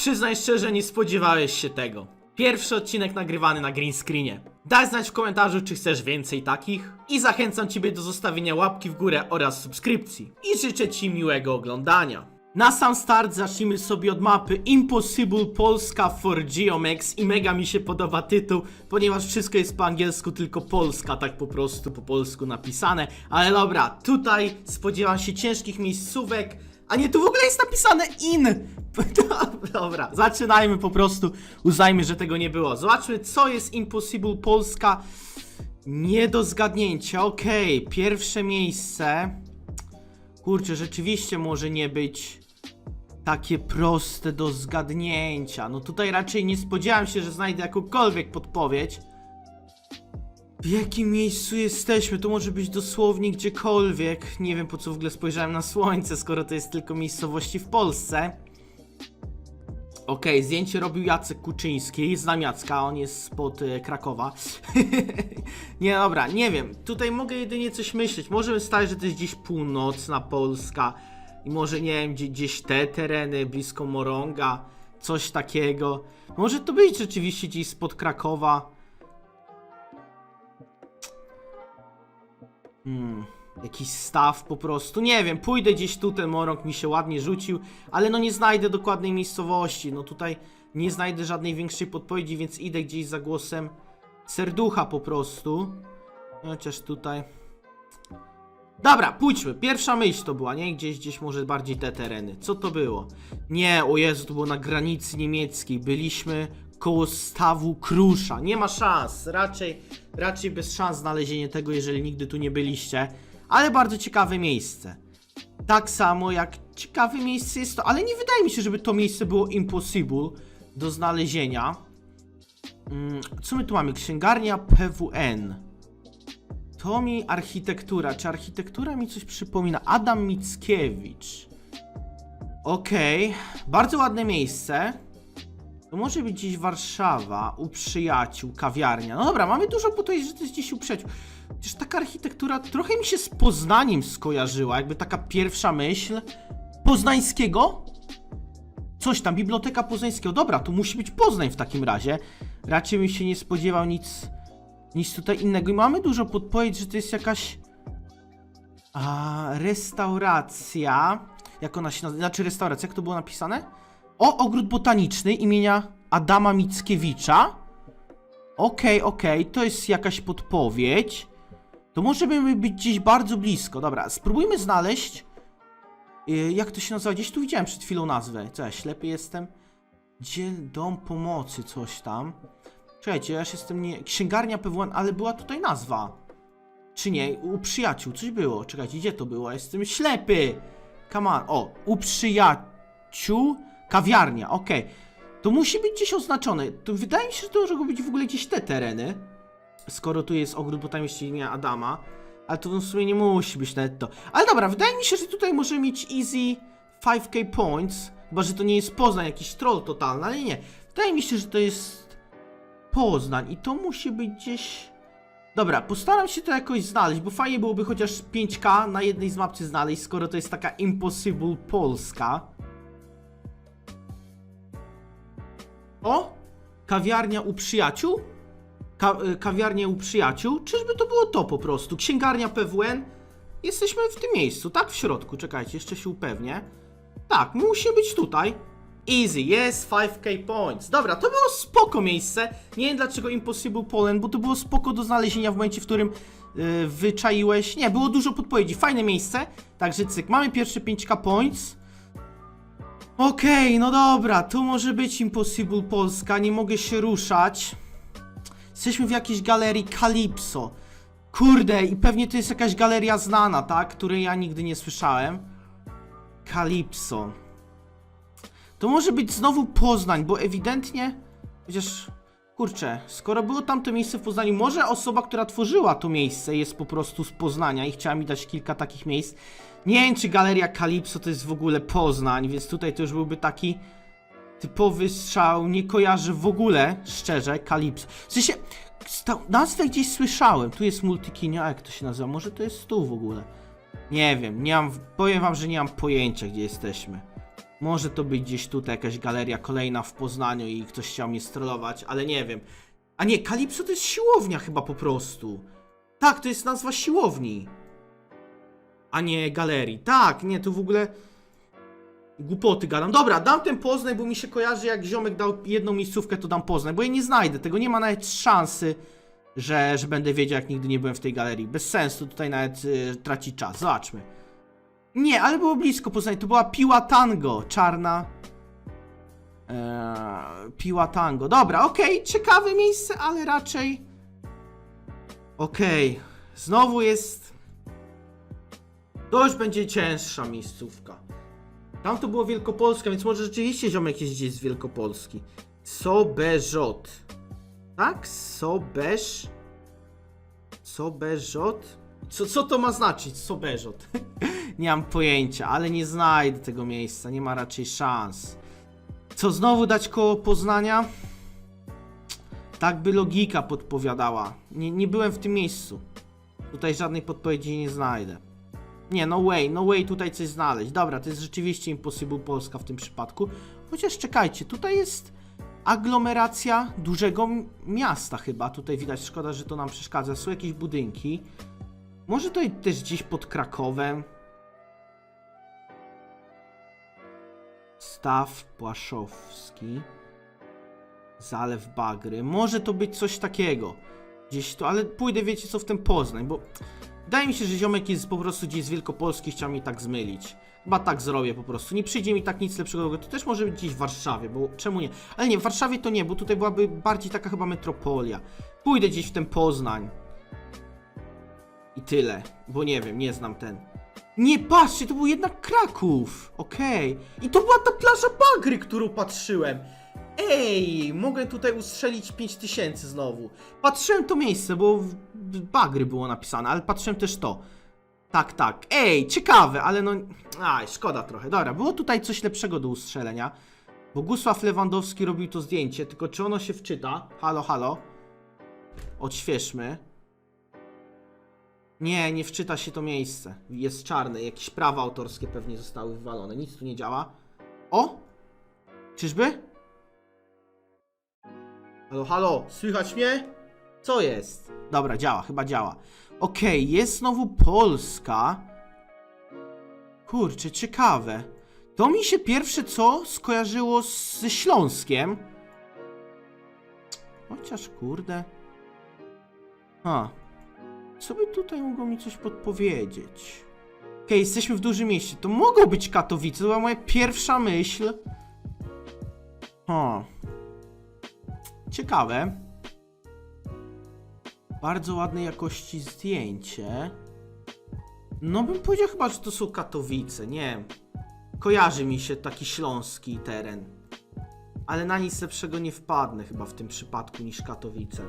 przyznaj szczerze, nie spodziewałeś się tego. Pierwszy odcinek nagrywany na green screenie. Daj znać w komentarzu, czy chcesz więcej takich. I zachęcam Ciebie do zostawienia łapki w górę oraz subskrypcji. I życzę Ci miłego oglądania. Na sam start zacznijmy sobie od mapy Impossible Polska for Geomex i mega mi się podoba tytuł, ponieważ wszystko jest po angielsku, tylko Polska, tak po prostu po polsku napisane. Ale dobra, tutaj spodziewam się ciężkich miejscówek, a nie, tu w ogóle jest napisane in! Dobra, zaczynajmy po prostu, uznajmy, że tego nie było. Zobaczmy, co jest Impossible Polska. Nie do zgadnięcia, okej, pierwsze miejsce. Kurczę, rzeczywiście może nie być takie proste do zgadnięcia. No tutaj raczej nie spodziewałem się, że znajdę jakąkolwiek podpowiedź. W jakim miejscu jesteśmy? To może być dosłownie gdziekolwiek. Nie wiem po co w ogóle spojrzałem na słońce, skoro to jest tylko miejscowości w Polsce. Okej, zdjęcie robił Jacek Kuczyński, znam Jacka, on jest spod e, Krakowa. nie, dobra, nie wiem, tutaj mogę jedynie coś myśleć, może stać, że to jest gdzieś północna Polska i może, nie wiem, gdzie, gdzieś te tereny, blisko Moronga, coś takiego. Może to być rzeczywiście gdzieś spod Krakowa. Hmm, jakiś staw po prostu. Nie wiem, pójdę gdzieś tu, ten morąg mi się ładnie rzucił, ale no nie znajdę dokładnej miejscowości. No tutaj nie znajdę żadnej większej podpowiedzi, więc idę gdzieś za głosem serducha po prostu. Chociaż tutaj. Dobra, pójdźmy. Pierwsza myśl to była, nie? Gdzieś, gdzieś może bardziej te tereny. Co to było? Nie, o Jezu, to było na granicy niemieckiej. Byliśmy koło stawu Krusza. Nie ma szans. Raczej, raczej bez szans znalezienie tego, jeżeli nigdy tu nie byliście. Ale bardzo ciekawe miejsce. Tak samo jak ciekawe miejsce jest to, ale nie wydaje mi się, żeby to miejsce było impossible do znalezienia. Mm, co my tu mamy? Księgarnia PWN. To mi architektura. Czy architektura mi coś przypomina? Adam Mickiewicz. Okej, bardzo ładne miejsce. To może być gdzieś Warszawa, u przyjaciół, kawiarnia. No dobra, mamy dużo podpowiedzi, że to jest gdzieś u przyjaciół. Chociaż taka architektura trochę mi się z Poznaniem skojarzyła, jakby taka pierwsza myśl. Poznańskiego? Coś tam, Biblioteka Poznańskiego. Dobra, to musi być Poznań w takim razie. Raczej bym się nie spodziewał nic, nic tutaj innego. I mamy dużo podpowiedzi, że to jest jakaś... A, restauracja. Jak ona się nazywa? Znaczy restauracja, jak to było napisane? O, ogród botaniczny imienia Adama Mickiewicza. Okej, okej, to jest jakaś podpowiedź. To możemy być gdzieś bardzo blisko. Dobra, spróbujmy znaleźć. y, jak to się nazywa? Gdzieś tu widziałem przed chwilą nazwę. Co ja ślepy jestem? Gdzie dom pomocy, coś tam. Czekajcie, ja się jestem nie. Księgarnia PWN, ale była tutaj nazwa. Czy nie? U przyjaciół, coś było. Czekajcie, gdzie to było? Jestem ślepy. Come on. O, u przyjaciół. Kawiarnia, okej. To musi być gdzieś oznaczone. To wydaje mi się, że to może być w ogóle gdzieś te tereny. Skoro tu jest ogród botaniczny imienia Adama. Ale to w sumie nie musi być nawet to. Ale dobra, wydaje mi się, że tutaj możemy mieć easy 5k points. Chyba, że to nie jest Poznań, jakiś troll totalny, ale nie. Wydaje mi się, że to jest Poznań i to musi być gdzieś... Dobra, postaram się to jakoś znaleźć, bo fajnie byłoby chociaż 5k na jednej z mapy znaleźć, skoro to jest taka Impossible Polska. O! Kawiarnia u przyjaciół? Ka kawiarnia u przyjaciół? Czyżby to było to po prostu? Księgarnia PWN? Jesteśmy w tym miejscu, tak? W środku. Czekajcie, jeszcze się upewnię. Tak, musi być tutaj. Easy, jest 5k points. Dobra, to było spoko miejsce. Nie wiem dlaczego Impossible Poland, bo to było spoko do znalezienia w momencie, w którym yy, wyczaiłeś. Nie, było dużo podpowiedzi. Fajne miejsce. Także cyk, mamy pierwsze 5k points. Okej, no dobra, tu może być Impossible Polska, nie mogę się ruszać. Jesteśmy w jakiejś galerii Calypso. Kurde, i pewnie to jest jakaś galeria znana, tak? Której ja nigdy nie słyszałem. Calypso. To może być znowu Poznań, bo ewidentnie... Chociaż... Kurczę, skoro było tamto miejsce w Poznaniu, może osoba, która tworzyła to miejsce jest po prostu z Poznania i chciała mi dać kilka takich miejsc. Nie wiem, czy Galeria Calypso to jest w ogóle Poznań, więc tutaj to już byłby taki typowy strzał. Nie kojarzę w ogóle, szczerze, Calypso. W sensie, nazwę gdzieś słyszałem. Tu jest Multikinio, jak to się nazywa? Może to jest tu w ogóle? Nie wiem, nie mam, powiem wam, że nie mam pojęcia, gdzie jesteśmy. Może to być gdzieś tutaj jakaś galeria kolejna w Poznaniu i ktoś chciał mnie strollować, ale nie wiem. A nie, Kalipso to jest siłownia chyba po prostu. Tak, to jest nazwa siłowni. A nie galerii. Tak, nie, tu w ogóle głupoty gadam. Dobra, dam ten Poznań, bo mi się kojarzy, jak ziomek dał jedną miejscówkę, to dam Poznań, bo ja nie znajdę tego, nie ma nawet szansy, że, że będę wiedział, jak nigdy nie byłem w tej galerii. Bez sensu tutaj nawet y, tracić czas. Zobaczmy. Nie, ale było blisko Poznań. To była Piła Tango, czarna. Eee, Piła Tango. Dobra, okej, ciekawe miejsce, ale raczej. Okej, znowu jest. Już będzie cięższa miejscówka. Tam to było Wielkopolska, więc może rzeczywiście ziomek jest gdzieś z Wielkopolski. Sobeżot. Tak? Sobeż. Sobeżot? Co, co to ma znaczyć? Sobeżot. nie mam pojęcia, ale nie znajdę tego miejsca. Nie ma raczej szans. Co znowu dać koło Poznania? Tak by logika podpowiadała. Nie, nie byłem w tym miejscu. Tutaj żadnej podpowiedzi nie znajdę. Nie, no way, no way tutaj coś znaleźć. Dobra, to jest rzeczywiście Impossible Polska w tym przypadku. Chociaż czekajcie, tutaj jest aglomeracja dużego miasta chyba. Tutaj widać, szkoda, że to nam przeszkadza. Są jakieś budynki. Może to też gdzieś pod Krakowem. Staw Płaszowski. Zalew Bagry. Może to być coś takiego. Gdzieś to, ale pójdę, wiecie co, w ten Poznań, bo wydaje mi się, że ziomek jest po prostu gdzieś z Wielkopolski, chciał mi tak zmylić. Chyba tak zrobię po prostu. Nie przyjdzie mi tak nic lepszego. To też może być gdzieś w Warszawie, bo czemu nie? Ale nie, w Warszawie to nie, bo tutaj byłaby bardziej taka chyba metropolia. Pójdę gdzieś w ten Poznań. I tyle, bo nie wiem, nie znam ten. Nie, patrzcie, to był jednak Kraków. Okej. I to była ta plaża Bagry, którą patrzyłem. Ej, mogę tutaj ustrzelić 5000 znowu. Patrzyłem to miejsce, bo w Bagry było napisane, ale patrzyłem też to. Tak, tak. Ej, ciekawe, ale no... Aj, szkoda trochę. Dobra, było tutaj coś lepszego do ustrzelenia. Bogusław Lewandowski robił to zdjęcie, tylko czy ono się wczyta? Halo, halo. Odświeżmy. Nie, nie wczyta się to miejsce. Jest czarne, jakieś prawa autorskie pewnie zostały wywalone. Nic tu nie działa. O! Czyżby? Halo, halo, słychać mnie? Co jest? Dobra, działa, chyba działa. Okej, jest znowu Polska. Kurczę, ciekawe. To mi się pierwsze co skojarzyło z- ze Śląskiem. Chociaż kurde. A. Co by tutaj mogło mi coś podpowiedzieć? Okej, jesteśmy w dużym mieście. To mogą być Katowice. To była moja pierwsza myśl. O. Ciekawe. Bardzo ładnej jakości zdjęcie. No bym powiedział chyba, że to są Katowice, nie. Kojarzy mi się taki śląski teren. Ale na nic lepszego nie wpadnę chyba w tym przypadku niż Katowice.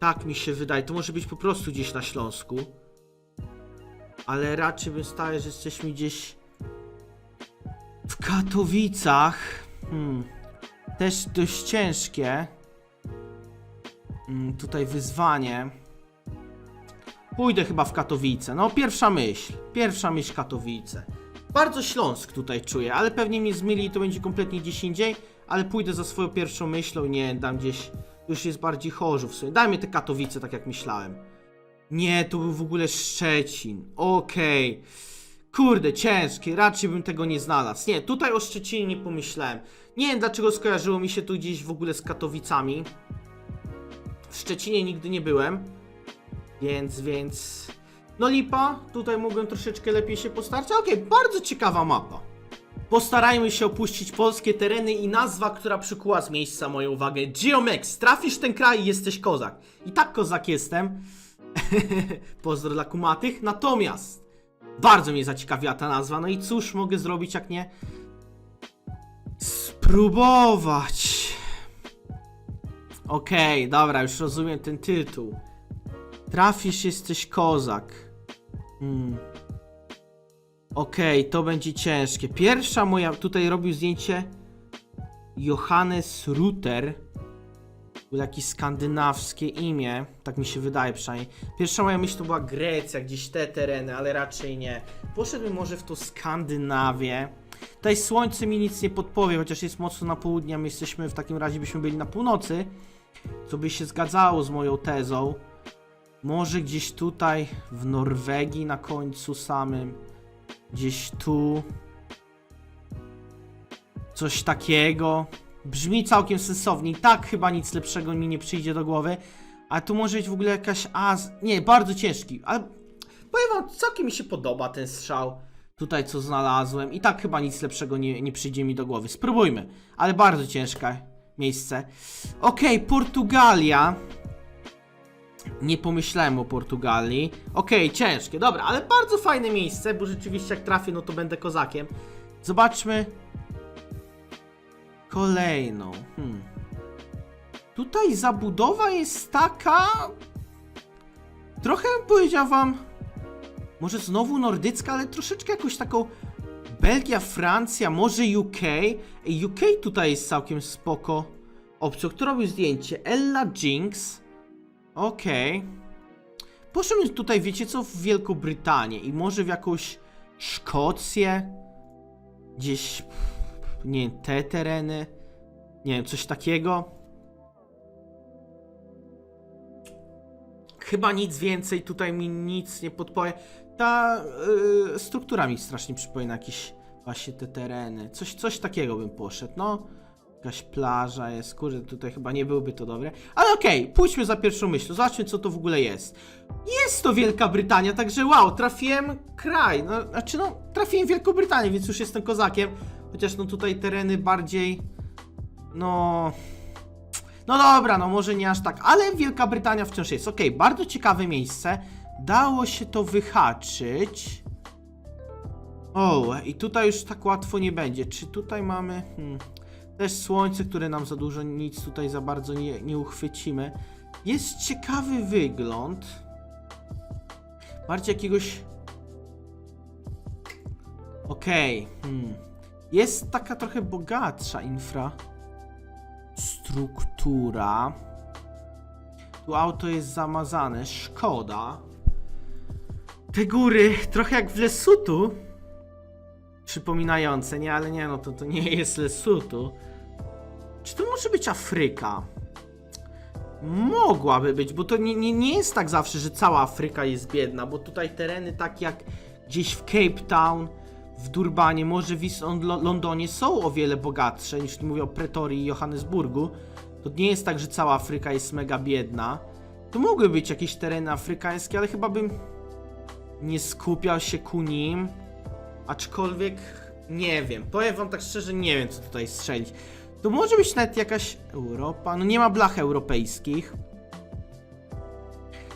Tak mi się wydaje, to może być po prostu gdzieś na Śląsku. Ale raczej bym stał, że jesteśmy gdzieś w Katowicach. Hmm. Też dość ciężkie. Mm, tutaj wyzwanie. Pójdę chyba w Katowice. No, pierwsza myśl. Pierwsza myśl Katowice. Bardzo Śląsk tutaj czuję, ale pewnie mnie zmyli i to będzie kompletnie gdzieś indziej. Ale pójdę za swoją pierwszą myślą nie dam gdzieś. Już jest bardziej Chorzów sobie. Dajmy te Katowice, tak jak myślałem. Nie, to był w ogóle Szczecin. Okej. Kurde, ciężkie. Raczej bym tego nie znalazł. Nie, tutaj o Szczecinie nie pomyślałem. Nie wiem dlaczego skojarzyło mi się tu gdzieś w ogóle z Katowicami. W Szczecinie nigdy nie byłem. Więc, więc... No lipa, tutaj mogłem troszeczkę lepiej się postarać. Okej, bardzo ciekawa mapa. Postarajmy się opuścić polskie tereny i nazwa, która przykuła z miejsca moją uwagę. Geomex, trafisz ten kraj i jesteś kozak. I tak kozak jestem. Pozdro dla kumatych. Natomiast bardzo mnie zaciekawiła ta nazwa. No i cóż mogę zrobić jak nie spróbować. Okej, dobra, już rozumiem ten tytuł. Trafisz, jesteś kozak. Hmm. Okej, to będzie ciężkie. Pierwsza moja, tutaj robił zdjęcie Johannes Ruter. Był jakieś skandynawskie imię, tak mi się wydaje przynajmniej. Pierwsza moja myśl to była Grecja, gdzieś te tereny, ale raczej nie. Poszedłbym może w to Skandynawię. Tutaj słońce mi nic nie podpowie, chociaż jest mocno na południe, a my jesteśmy w takim razie byśmy byli na północy. Co by się zgadzało z moją tezą. Może gdzieś tutaj w Norwegii na końcu samym. Gdzieś tu. Coś takiego. Brzmi całkiem sensownie. I tak chyba nic lepszego mi nie przyjdzie do głowy. A tu może być w ogóle jakaś Az... Nie, bardzo ciężki. Ale powiem wam, całkiem mi się podoba ten strzał. Tutaj co znalazłem. I tak chyba nic lepszego nie, nie przyjdzie mi do głowy. Spróbujmy. Ale bardzo ciężkie miejsce. Okej, Portugalia. Nie pomyślałem o Portugalii. Okej, ciężkie, dobra, ale bardzo fajne miejsce, bo rzeczywiście jak trafię, no to będę kozakiem. Zobaczmy. Kolejną. Hmm. Tutaj zabudowa jest taka. Trochę bym powiedział wam. Może znowu nordycka, ale troszeczkę jakoś taką. Belgia, Francja, może UK. UK tutaj jest całkiem spoko. Opcją, kto robił zdjęcie? Ella Jinx. Okej. Poszedłem tutaj, wiecie co, w Wielką Brytanię i może w jakąś Szkocję. Gdzieś, nie wiem, te tereny. Nie wiem, coś takiego. Chyba nic więcej, tutaj mi nic nie podpowie. Ta yy, struktura mi strasznie przypomina jakieś właśnie te tereny. Coś, coś takiego bym poszedł, no. Jakaś plaża jest, kurde, tutaj chyba nie byłoby to dobre. Ale okej, pójdźmy za pierwszą myślą, zobaczmy co to w ogóle jest. Jest to Wielka Brytania, także wow, trafiłem kraj, no, znaczy no, trafiłem Wielką Brytanię, więc już jestem kozakiem. Chociaż no tutaj tereny bardziej, no... No dobra, no może nie aż tak, ale Wielka Brytania wciąż jest. Okej, bardzo ciekawe miejsce. Dało się to wyhaczyć. O, i tutaj już tak łatwo nie będzie. Czy tutaj mamy... Hmm. Też słońce, które nam za dużo nic tutaj za bardzo nie, nie uchwycimy. Jest ciekawy wygląd. Bardziej jakiegoś... Okej. Hmm. Jest taka trochę bogatsza infrastruktura. Tu auto jest zamazane. Szkoda. Te góry trochę jak w Lesutu. Przypominające, nie, ale nie, no to, to nie jest Lesutu. Czy to może być Afryka? Mogłaby być, bo to nie, nie, nie jest tak zawsze, że cała Afryka jest biedna, bo tutaj tereny takie jak gdzieś w Cape Town, w Durbanie, może w Londonie są o wiele bogatsze niż mówię o Pretorii i Johannesburgu. To nie jest tak, że cała Afryka jest mega biedna. To mogły być jakieś tereny afrykańskie, ale chyba bym nie skupiał się ku nim. Aczkolwiek nie wiem. Powiem wam tak szczerze, nie wiem co tutaj strzelić. To może być nawet jakaś Europa. No nie ma blach europejskich.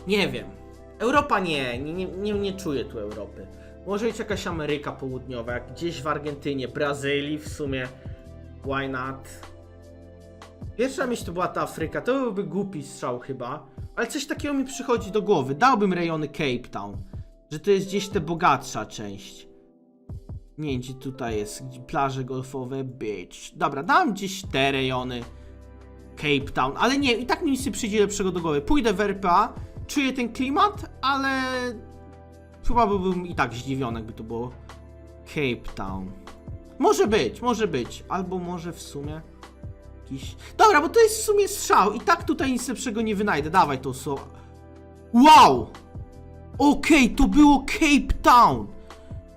Nie wiem. Europa nie, nie, nie, nie, czuję tu Europy. Może być jakaś Ameryka Południowa, jak gdzieś w Argentynie, Brazylii w sumie. Why not? Pierwsza myśl to była ta Afryka, to byłby głupi strzał chyba. Ale coś takiego mi przychodzi do głowy. Dałbym rejony Cape Town. Że to jest gdzieś ta bogatsza część. Nie gdzie tutaj jest. Plaże golfowe, beach. Dobra, dam gdzieś te rejony. Cape Town, ale nie, i tak mi nic nie przyjdzie lepszego do głowy. Pójdę w RPA, czuję ten klimat, ale chyba byłbym i tak zdziwiony, jakby to było Cape Town. Może być, może być, albo może w sumie jakiś... Dobra, bo to jest w sumie strzał i tak tutaj nic lepszego nie wynajdę. Dawaj to słowo. Wow! Okej, to było Cape Town!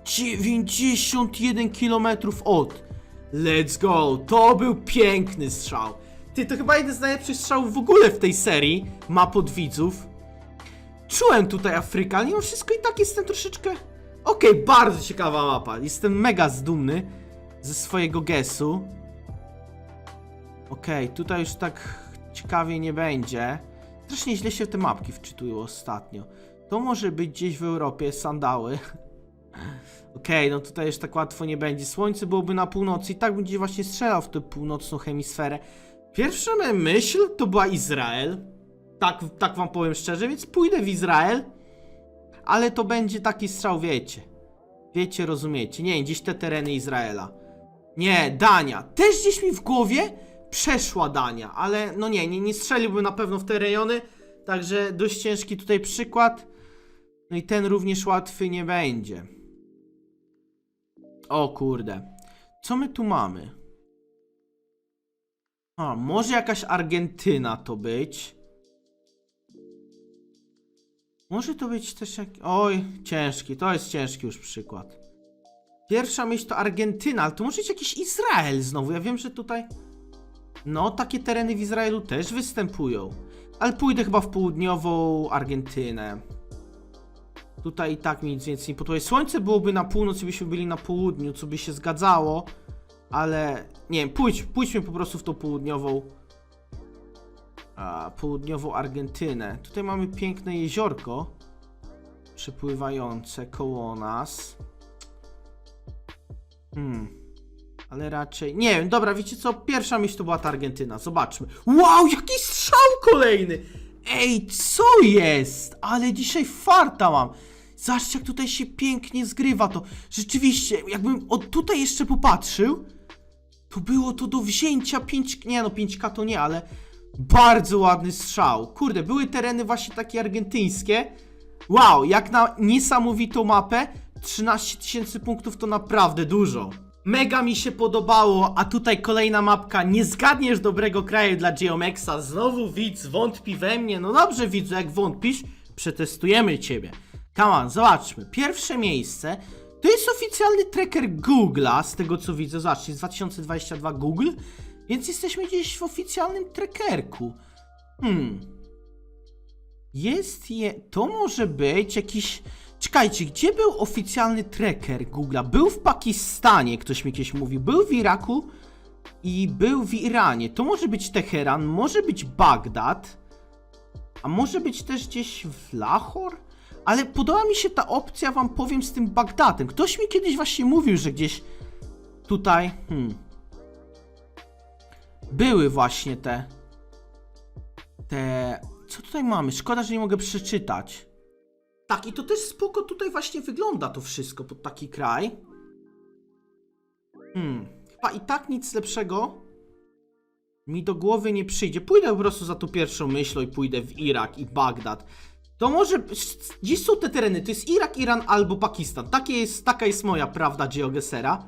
91 km od. Let's go! To był piękny strzał. Ty, to chyba jeden z najlepszych strzałów w ogóle w tej serii. Map od widzów. Czułem tutaj Afrykę, ale mimo wszystko i tak jestem troszeczkę... Okej, bardzo ciekawa mapa. Jestem mega zdumny ze swojego gesu. Okej, tutaj już tak ciekawie nie będzie. Strasznie źle się te mapki wczytują ostatnio. To może być gdzieś w Europie, sandały. Okej, no tutaj już tak łatwo nie będzie. Słońce byłoby na północy i tak bym gdzieś właśnie strzelał w tę północną hemisferę. Pierwsza moja myśl to była Izrael. Tak, tak wam powiem szczerze, więc pójdę w Izrael. Ale to będzie taki strzał, wiecie. Wiecie, rozumiecie. Nie, gdzieś te tereny Izraela. Nie, Dania. Też gdzieś mi w głowie przeszła Dania, ale no nie, nie, nie strzeliłbym na pewno w te rejony. Także dość ciężki tutaj przykład. No i ten również łatwy nie będzie. O kurde. Co my tu mamy? A, może jakaś Argentyna to być. Może to być też jak... Oj, ciężki, to jest ciężki już przykład. Pierwsza myśl to Argentyna, ale to może być jakiś Izrael znowu. Ja wiem, że tutaj... No, takie tereny w Izraelu też występują. Ale pójdę chyba w południową Argentynę. Tutaj i tak mi nic więcej nie podpowie. Słońce byłoby na północ i byśmy byli na południu, co by się zgadzało. Ale nie wiem, pójdź, pójdźmy po prostu w tą południową. A, południową Argentynę. Tutaj mamy piękne jeziorko. Przepływające koło nas. Hmm. Ale raczej. Nie wiem, dobra, wiecie co? Pierwsza myśl to była ta Argentyna. Zobaczmy. Wow, jaki strzał kolejny! Ej, co jest? Ale dzisiaj farta mam. Zobaczcie, jak tutaj się pięknie zgrywa to. Rzeczywiście, jakbym od tutaj jeszcze popatrzył, to było to do wzięcia 5. Nie no, 5K to nie, ale bardzo ładny strzał. Kurde, były tereny właśnie takie argentyńskie. Wow, jak na niesamowitą mapę, 13 tysięcy punktów to naprawdę dużo. Mega mi się podobało, a tutaj kolejna mapka. Nie zgadniesz dobrego kraju dla Geomexa. Znowu widz wątpi we mnie. No dobrze, widzu, jak wątpisz, przetestujemy ciebie. Come zobaczmy. Pierwsze miejsce to jest oficjalny tracker Google'a, z tego co widzę. Zobaczcie, jest 2022 Google, więc jesteśmy gdzieś w oficjalnym trackerku. Hmm. Jest je. To może być jakiś. Czekajcie, gdzie był oficjalny tracker Google'a? Był w Pakistanie, ktoś mi kiedyś mówił. Był w Iraku i był w Iranie. To może być Teheran, może być Bagdad, a może być też gdzieś w Lahore? Ale podoba mi się ta opcja, wam powiem, z tym Bagdadem. Ktoś mi kiedyś właśnie mówił, że gdzieś tutaj. Hmm. Były właśnie te. Te. Co tutaj mamy? Szkoda, że nie mogę przeczytać. Tak, i to też spoko tutaj właśnie wygląda to wszystko pod taki kraj. Hmm. Chyba i tak nic lepszego mi do głowy nie przyjdzie. Pójdę po prostu za tą pierwszą myślą i pójdę w Irak i Bagdad. To może. Gdzieś są te tereny. To jest Irak, Iran albo Pakistan. Takie jest, taka jest moja prawda GeoGesera.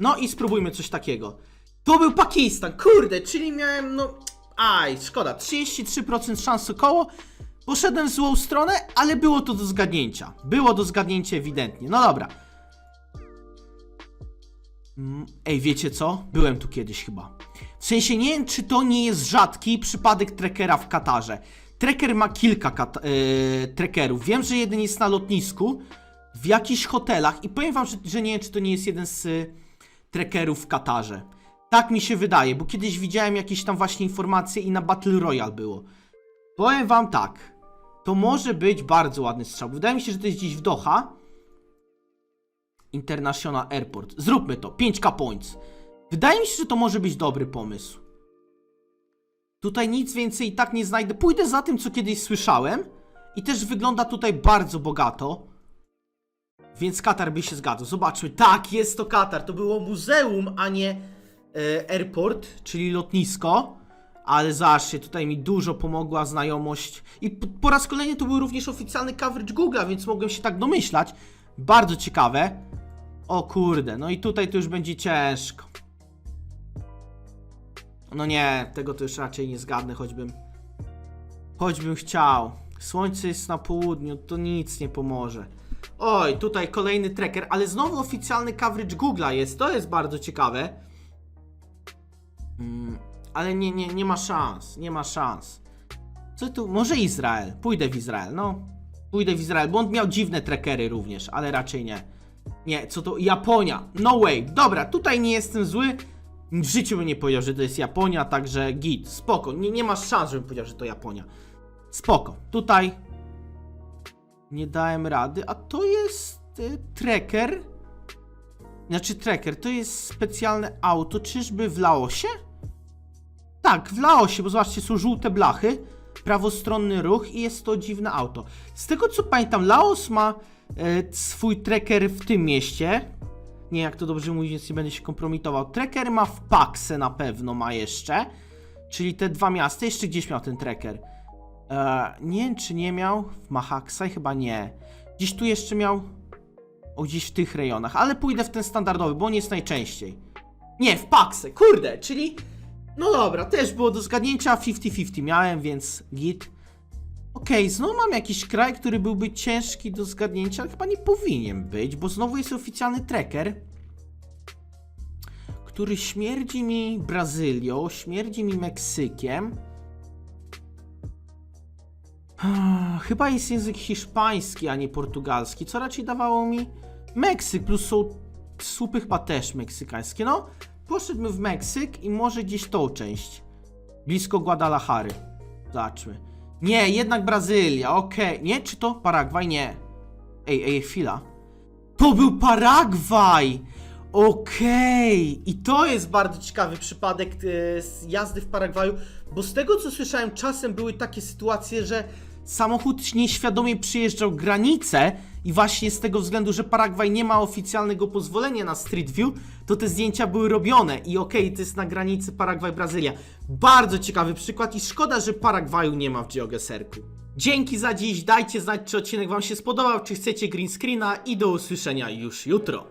No i spróbujmy coś takiego. To był Pakistan, kurde, czyli miałem, no. Aj, szkoda, 33% szans około. Poszedłem w złą stronę, ale było to do zgadnięcia. Było do zgadnięcia ewidentnie. No dobra. Mm, Ej, wiecie co? Byłem tu kiedyś chyba. W sensie nie wiem, czy to nie jest rzadki przypadek trackera w Katarze. Tracker ma kilka kat- yy, trackerów. Wiem, że jeden jest na lotnisku, w jakichś hotelach i powiem wam, że, że nie wiem, czy to nie jest jeden z y, trackerów w Katarze. Tak mi się wydaje, bo kiedyś widziałem jakieś tam właśnie informacje i na Battle Royale było. Powiem wam tak. To może być bardzo ładny strzał. Wydaje mi się, że to jest gdzieś w Doha. International Airport. Zróbmy to. 5k points. Wydaje mi się, że to może być dobry pomysł. Tutaj nic więcej i tak nie znajdę. Pójdę za tym, co kiedyś słyszałem. I też wygląda tutaj bardzo bogato. Więc Katar by się zgadzał. Zobaczmy. Tak, jest to Katar. To było muzeum, a nie e, airport, czyli lotnisko. Ale zobaczcie, tutaj mi dużo pomogła znajomość. I po, po raz kolejny to był również oficjalny coverage Google'a, więc mogłem się tak domyślać. Bardzo ciekawe. O kurde, no i tutaj to już będzie ciężko. No nie, tego to już raczej nie zgadnę, choćbym. Choćbym chciał. Słońce jest na południu, to nic nie pomoże. Oj, tutaj kolejny tracker, ale znowu oficjalny coverage Google'a jest, to jest bardzo ciekawe. Mm, ale nie, nie, nie ma szans, nie ma szans. Co tu? Może Izrael. Pójdę w Izrael, no. Pójdę w Izrael, bo on miał dziwne trackery również, ale raczej nie. Nie, co to? Japonia. No way. Dobra, tutaj nie jestem zły. W życiu bym nie powiedział, że to jest Japonia, także git. Spoko. Nie, nie ma szans, żebym powiedział, że to Japonia. Spoko. Tutaj nie dałem rady, a to jest y, tracker. Znaczy tracker, to jest specjalne auto, czyżby w Laosie? Tak, w Laosie, bo zobaczcie, są żółte blachy, prawostronny ruch i jest to dziwne auto. Z tego co pamiętam, Laos ma e, swój tracker w tym mieście. Nie, jak to dobrze mówić, więc nie będę się kompromitował. Tracker ma w Paxe na pewno, ma jeszcze. Czyli te dwa miasta, jeszcze gdzieś miał ten tracker. E, nie wiem, czy nie miał w Mahaksaj, chyba nie. Gdzieś tu jeszcze miał O, gdzieś w tych rejonach, ale pójdę w ten standardowy, bo on jest najczęściej. Nie, w Paksę, kurde, czyli... No dobra, też było do zgadnięcia 50-50 miałem, więc git. Okej, znowu mam jakiś kraj, który byłby ciężki do zgadnięcia, ale chyba nie powinien być, bo znowu jest oficjalny tracker, który śmierdzi mi Brazylią, śmierdzi mi Meksykiem. Ah, Chyba jest język hiszpański, a nie portugalski, co raczej dawało mi Meksyk, plus są słupy chyba też meksykańskie. No, poszedłbym w Meksyk i może gdzieś tą część, blisko Guadalajary. Zobaczmy. Nie, jednak Brazylia, okej. Nie, czy to Paragwaj? Nie. Ej, ej, chwila. To był Paragwaj! Okej! I to jest bardzo ciekawy przypadek e, z jazdy w Paragwaju, bo z tego co słyszałem, czasem były takie sytuacje, że samochód nieświadomie przyjeżdżał granicę i właśnie z tego względu, że Paragwaj nie ma oficjalnego pozwolenia na Street View, to te zdjęcia były robione i okej, to jest na granicy Paragwaj-Brazylia. Bardzo ciekawy przykład i szkoda, że Paragwaju nie ma w GeoGeserku. Dzięki za dziś, dajcie znać czy odcinek wam się spodobał, czy chcecie green screena i do usłyszenia już jutro.